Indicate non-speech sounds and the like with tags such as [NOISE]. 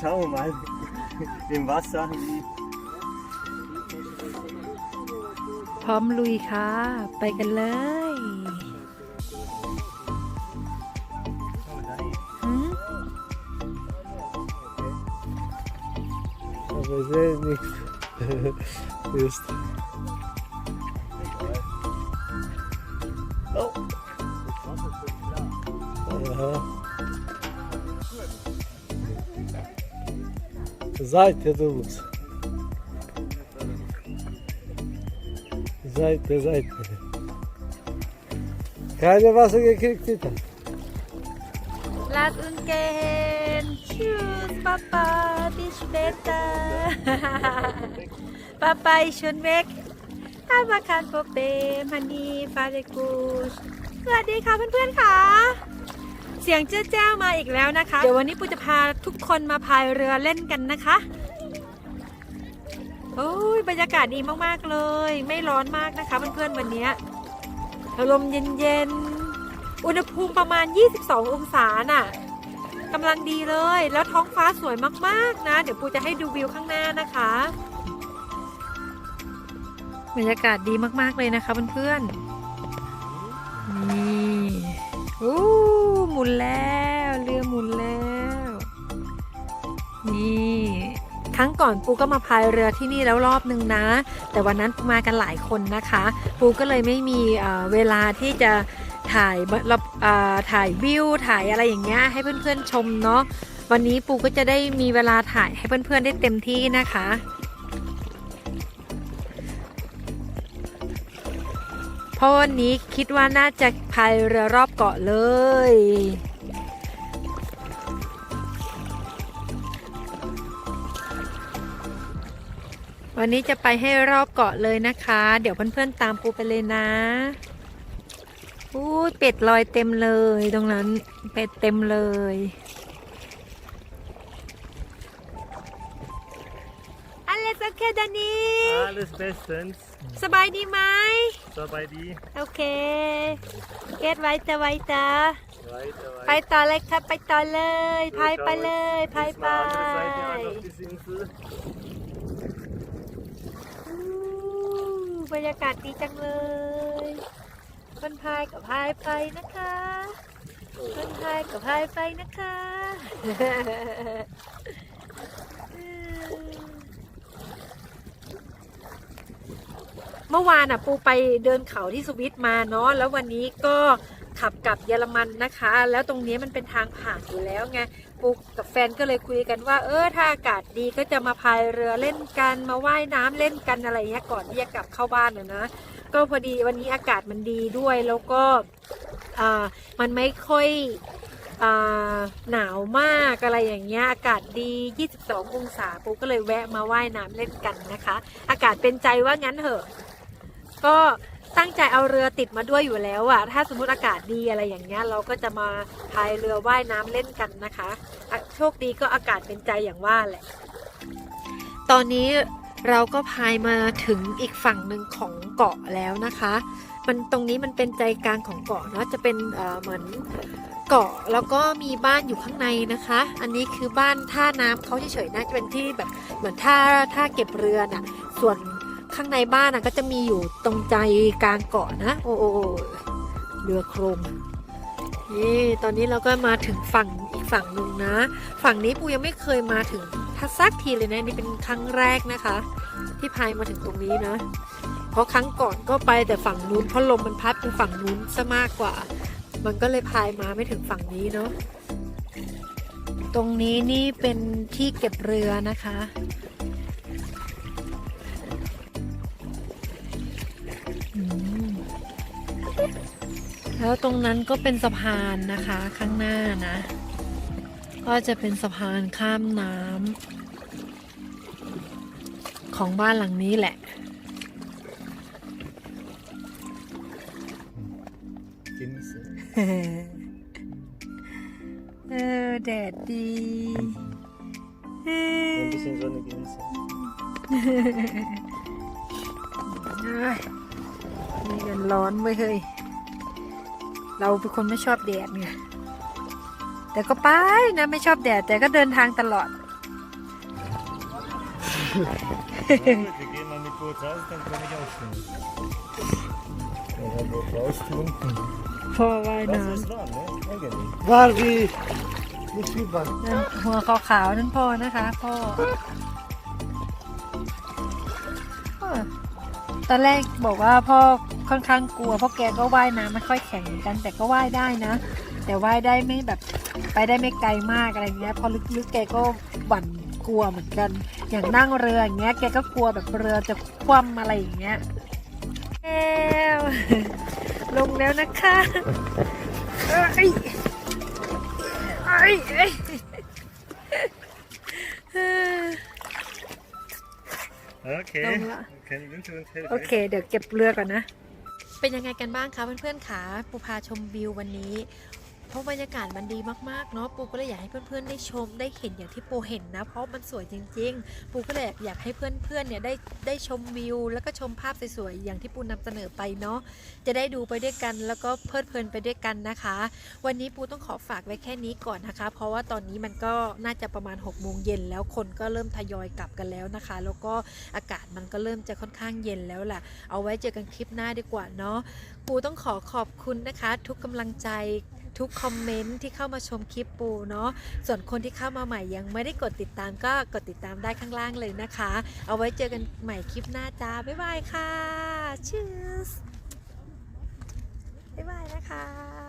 Schauen wir mal im Wasser. wie- พร้อมลุยค่ะ ไปกันเลยหืม Aber ich sehe nichts. Just. Oh. Aha. Seite Douglas. Seite, Seite. Keine Wasser gekriegt, bitte. Lass uns gehen. Tschüss, Papa. Bis später. [LAUGHS] Papa ist schon weg. Aber kein Problem. Honey, Father gut. สวัสดีค่ะเพื่อนๆค่ะ เ สียงเจ้าแจ้วมาอีกแล้วนะคะ เดี๋ยววันนี้ปูจะพาทุกคนมาพายเรือเล่นกันนะคะโอ้ยบรรยากาศดีมากๆเลย ไม่ร้อนมากนะคะเพื่อนๆวันนี้ลมเย็นๆอุณหภูมิประมาณ 22 องศาน่ะกำลังดีเลย แล้วท้องฟ้าสวยมากๆนะ เดี๋ยวปูจะให้ดูวิวข้างหน้านะคะบรรยากาศดีมากๆเลยนะคะเพื่อนๆนี่อู้ มุนแล้วเรือหมุนแล้ว นี่ครั้งก่อนปูก็มาพายเรือที่นี่แล้วรอบนึงนะ แต่วันนั้นปูมากันหลายคนนะคะ ปูก็เลยไม่มีเเวลาที่จะถ่ายเอ่อถ่ายวิวถ่ายอะไรอย่างเงี้ยให้เพื่อนๆชมเนาะวันนี้ปูก็จะได้มีเวลาถ่ายให้เพื่อนๆได้เต็มที่นะคะ เพราะวันนี้คิดว่าน่าจะพายเรือรอบเกาะเลย วันนี้จะไปให้รอบเกาะเลยนะคะ เดี๋ยวเพื่อนๆตามปูไปเลยนะอู้เป็ดลอยเต็มเลยตรงนั้นเป็ดเต็มเลย เลสโอเคดานี Alles bestens. สบายดีไหม So bei dir. โอเค เกตไว้จะไว้จ้า Weiter, ไปต่อเลยครับไปต่อเลยพายไปเลยพายไป Diesmal andere Seite an auf die Insel. อู้บรรยากาศดีจังเลย คนพายกับพายไปนะคะ คนพายกับพายไปนะคะ เมื่อวานอะปูไปเดินเขาที่สวิตมาเนาะแล้ววันนี้ก็ขับกลับเยอรมันนะคะ แล้วตรงนี้มันเป็นทางผ่านอยู่แล้วไงปูกับแฟนก็เลยคุยกันว่า เออถ้าอากาศดีก็จะมาพายเรือเล่นกันมาว่ายน้ำเล่นกันอะไรเงี้ยก่อนที่จะกลับเข้าบ้านนะนะก็พอดีวันนี้อากาศมันดีด้วยแล้วก็มันไม่ค่อยอหนาวมากอะไรอย่างเงี้ยอากาศดี 22 องศาปูก็เลยแวะมาว่ายน้ำเล่นกันนะคะ อากาศเป็นใจว่างั้นเถอะ ก็ตั้งใจเอาเรือติดมาด้วยอยู่แล้วอะถ้าสมมติอากาศดีอะไรอย่างเงี้ยเราก็จะมาพายเรือว่ายน้ำเล่นกันนะคะ โชคดีก็อากาศเป็นใจอย่างว่าแหละ ตอนนี้เราก็พายมาถึงอีกฝั่งหนึ่งของเกาะแล้วนะคะ มันตรงนี้มันเป็นใจกลางของเกาะเนาะจะเป็นเหมือนเกาะแล้วก็มีบ้านอยู่ข้างในนะคะ อันนี้คือบ้านท่าน้ำเขาเฉยๆนะจะเป็นที่แบบเหมือนท่าท่าเก็บเรือน่ะ ส่วน ข้างในบ้านนะก็จะมีอยู่ตรงใจกลางเกาะนะ โอ้โอเรือโครมนี่ตอนนี้เราก็มาถึงฝั่งอีกฝั่งหนึ่งนะ ฝั่งนี้ปูยังไม่เคยมาถึงทักซักทีเลยนะนี่เป็นครั้งแรกนะคะ ที่พายมาถึงตรงนี้นะ เพราะครั้งก่อนก็ไปแต่ฝั่งนู้นเพราะลมมันพัดไปฝั่งนู้นซะมากกว่า มันก็เลยพายมาไม่ถึงฝั่งนี้เนาะตรงนี้นี่เป็นที่เก็บเรือนะคะ แล้วตรงนั้นก็เป็นสะพานนะคะข้างหน้านะ ก็จะเป็นสะพานข้ามน้ำของบ้านหลังนี้แหละ Genieße. เออแดดดีเออ Ein bisschen Sonne genießen. เอ้ยนี่กันร้อนไว้ยเฮ้ย เราเป็นคนไม่ชอบแดดไงแต่ก็ไปนะไม่ชอบแดดแต่ก็เดินทางตลอด Na gut, wir gehen mal mit Boot raus, dann komme ich auch schon. Wenn wir Boot raus tun. พ่อว่าย Das น้ ist warm, ne? Angenehm. War wie, nicht wie Band. ำนั่นหัวขาวๆนั่นพ่อนะคะพ่อเออตอนแรกบอกว่าพ่อ ค่อนข้างกลัว เพราะแกก็ว่ายน้ำไม่ค่อยแข็งเหมือนกัน แต่ก็ว่ายได้นะ แต่ว่ายได้ไม่แบบไปได้ไม่ไกลมากอะไรเงี้ยพอลึกๆแกก็หวั่นกลัวเหมือนกัน อย่างนั่งเรืออย่างเงี้ยแกก็กลัวแบบเรือจะคว่ำอะไรอย่างเงี้ยแล้วลงแล้วนะคะเอ้ยเอ้ยเอ้ยเอ้ย Okay. Dann la- Kann ich wünschen uns helfen? โอเค เดี๋ยวเก็บเรือก่อนนะ เป็นยังไงกันบ้างคะเพื่อนๆขาปูพาชมวิววันนี้ เพราะบรรยากาศมันดีมากๆเนาะปูก็เลยอยากให้เพื่อนๆได้ชมได้เห็นอย่างที่ปูเห็นนะ เพราะมันสวยจริง ๆ ปูก็เลยอยากให้เพื่อนๆเนี่ยได้ได้ชมวิว แล้วก็ชมภาพสวยๆอย่างที่ปูนำเสนอไปเนาะจะได้ดูไปด้วยกันแล้วก็เพลิดเพลินไปด้วยกันนะคะ วันนี้ปูต้องขอฝากไว้แค่นี้ก่อนนะคะ เพราะว่าตอนนี้มันก็น่าจะประมาณ6กโมงเย็นแล้วคนก็เริ่มทยอยกลับกันแล้วนะคะ แล้วก็อากาศมันก็เริ่มจะค่อนข้างเย็นแล้วล่ะ เอาไว้เจอกันคลิปหน้าดีกว่าเนาะปูต้องขอขอบคุณนะคะ ทุกกำลังใจ ทุกคอมเมนต์ที่เข้ามาชมคลิปปูเนาะส่วนคนที่เข้ามาใหม่ยังไม่ได้กดติดตามก็กดติดตามได้ข้างล่างเลยนะคะ เอาไว้เจอกันใหม่คลิปหน้าจ้าบ๊ายบายค่ะชีสบ๊ายบายนะคะ